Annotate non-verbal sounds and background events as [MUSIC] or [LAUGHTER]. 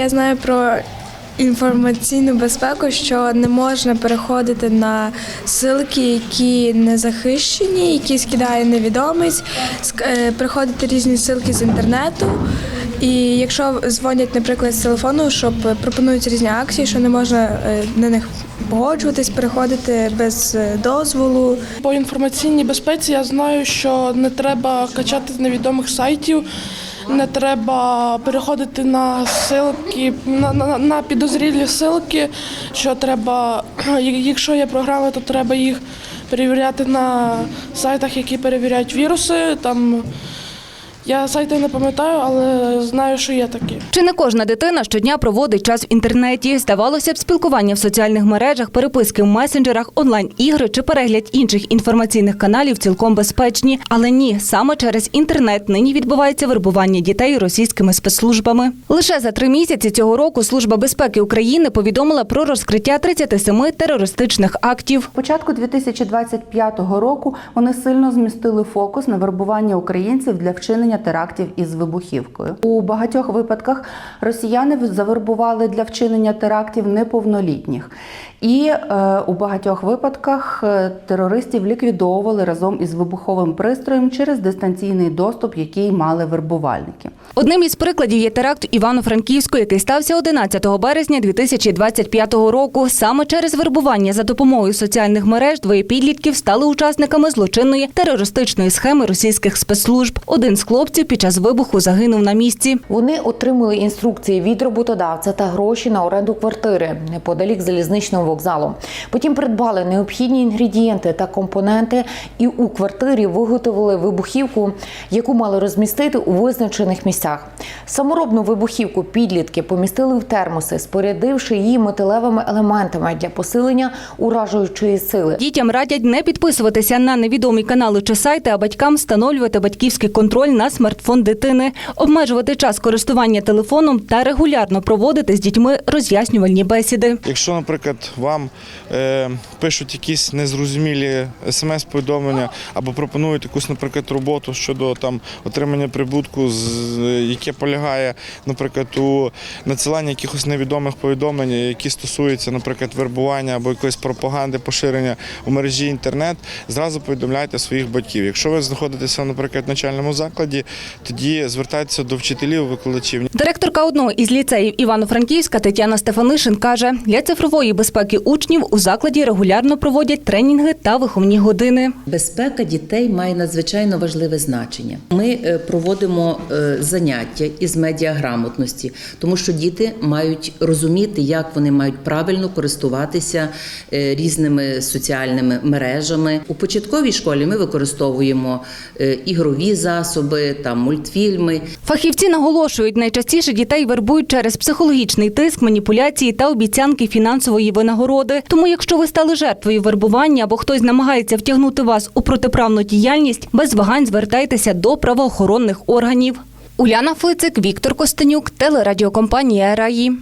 Я знаю про інформаційну безпеку, що не можна переходити на ссылки, які не захищені, які скидає невідомець, е, приходити різні ссылки з інтернету. І якщо дзвонять, наприклад, з телефону, щоб пропонують різні акції, що не можна е, на них погоджуватись, переходити без е, дозволу. По інформаційній безпеці я знаю, що не треба качати з невідомих сайтів, не треба переходити на силки, на, на, на підозрілі силки. що треба, [CLEARS THROAT] якщо є програми, то треба їх перевіряти на сайтах, які перевіряють віруси. Там я сайти не пам'ятаю, але знаю, що є такі. Чи не кожна дитина щодня проводить час в інтернеті? Здавалося б, спілкування в соціальних мережах, переписки в месенджерах, онлайн-ігри чи перегляд інших інформаційних каналів цілком безпечні. Але ні, саме через інтернет нині відбувається вербування дітей російськими спецслужбами. Лише за три місяці цього року Служба безпеки України повідомила про розкриття 37 терористичних актів. початку 2025 року вони сильно змістили фокус на вербування українців для вчинення терактів із вибухівкою. У багатьох випадках росіяни завербували для вчинення терактів неповнолітніх, і е, у багатьох випадках е, терористів ліквідовували разом із вибуховим пристроєм через дистанційний доступ, який мали вербувальники. Одним із прикладів є теракт Івано-Франківську, який стався 11 березня 2025 року. Саме через вербування за допомогою соціальних мереж двоє підлітків стали учасниками злочинної терористичної схеми російських спецслужб. Один з хлопців під час вибуху загинув на місці. Вони отримали інструкції від роботодавця та гроші на оренду квартири неподалік залізничного вокзалу. Потім придбали необхідні інгредієнти та компоненти, і у квартирі виготовили вибухівку, яку мали розмістити у визначених місцях. Саморобну вибухівку підлітки помістили в термоси, спорядивши її металевими елементами для посилення уражуючої сили. Дітям радять не підписуватися на невідомі канали чи сайти, а батькам встановлювати батьківський контроль на смартфон дитини, обмежувати час користування телефоном та регулярно проводити з дітьми роз'яснювальні бесіди. Якщо, наприклад, вам е, пишуть якісь незрозумілі смс-повідомлення або пропонують якусь, наприклад, роботу щодо там отримання прибутку, з, яке полягає, наприклад, у надсиланні якихось невідомих повідомлень, які стосуються, наприклад, вербування або якоїсь пропаганди, поширення у мережі інтернет, зразу повідомляйте своїх батьків. Якщо ви знаходитеся, наприклад, в начальному закладі, тоді звертайтеся до вчителів, викладачів. Директорка одного із ліцеїв Івано-Франківська Тетяна Стефанишин каже, для цифрової безпеки учнів у закладі регулярно проводять тренінги та виховні години. Безпека дітей має надзвичайно важливе значення. Ми е, проводимо е, заняття із медіаграмотності, тому що діти мають розуміти, як вони мають правильно користуватися е, різними соціальними мережами. У початковій школі ми використовуємо е, ігрові засоби, там мультфільми. Фахівці наголошують, найчастіше дітей вербують через психологічний тиск, маніпуляції та обіцянки фінансової винагороди. Тому, якщо ви стали жертвою вербування або хтось намагається втягнути вас у протиправну діяльність, без вагань звертайтеся до правоохоронних органів. Уляна Фицик, Віктор Костенюк, телерадіокомпанія Раї.